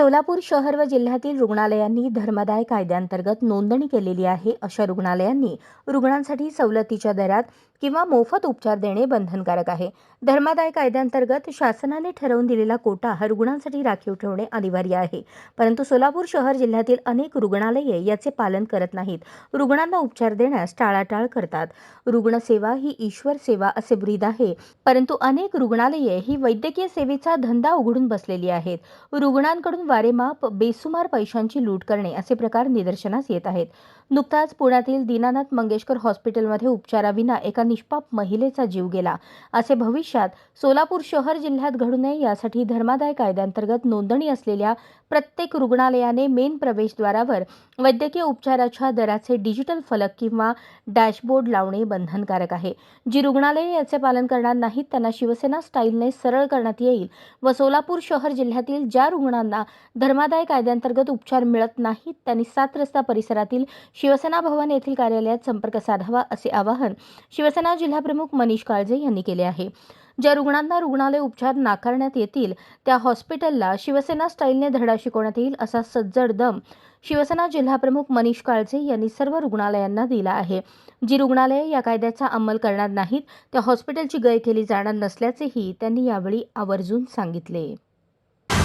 सोलापूर शहर व जिल्ह्यातील रुग्णालयांनी धर्मदाय कायद्यांतर्गत नोंदणी केलेली आहे. अशा रुग्णालयांनी रुग्णांसाठी सवलतीच्या दरात किंवा मोफत उपचार देणे बंधनकारक आहे. धर्मादाय कायद्यांतर्गत शासनाने ठरवून दिलेला कोटा हा रुग्णांसाठी राखीव ठेवणे अनिवार्य आहे. परंतु सोलापूर शहर जिल्ह्यातील अनेक रुग्णालये याचे पालन करत नाहीत. रुग्णांना उपचार देण्यास टाळाटाळ करतात. रुग्णसेवा ही ईश्वर सेवा असे ब्रीद आहे. परंतु अनेक रुग्णालये ही वैद्यकीय सेवेचा धंदा उघडून बसलेली आहेत. रुग्णांकडून वारेमाप बेसुमार पैशांची लूट करणे असे प्रकार निदर्शनास येत आहेत. नुकताच पुण्यातील दीनानाथ मंगेशकर हॉस्पिटलमध्ये उपचाराविना एका निष्पाप महिलेचा जीव गेला. असे भविष्यात सोलापूर शहर जिल्ह्यात घडू नये यासाठी धर्मादाय कायद्यांतर्गत नोंदणी असलेल्या प्रत्येक रुग्णालयाने मेन प्रवेशद्वारावर वैद्यकीय उपचाराच्या दराचे डिजिटल फलक किंवा डॅशबोर्ड लावणे बंधनकारक आहे. जी रुग्णालये याचे पालन करणार नाहीत त्यांना शिवसेना स्टाईलने सरळ करण्यात येईल व सोलापूर शहर जिल्ह्यातील ज्या रुग्णांना धर्मादाय कायद्यांतर्गत उपचार मिळत नाहीत त्यांनी सात रस्ता परिसरातील शिवसेना भवन येथील कार्यालयात संपर्क साधावा असे आवाहन शिवसेना जिल्हाप्रमुख मनीष काळजे यांनी केले आहे. ज्या रुग्णांना रुग्णालय उपचार नाकारण्यात येतील त्या हॉस्पिटलला शिवसेना स्टाईलने धडा शिकवण्यात येईल असा सज्जड दम शिवसेना जिल्हाप्रमुख मनीष काळजे यांनी सर्व रुग्णालयांना दिला आहे. जी रुग्णालये या कायद्याचा अंमल करणार नाहीत त्या हॉस्पिटलची गय केली जाणार नसल्याचेही त्यांनी यावेळी आवर्जून सांगितले.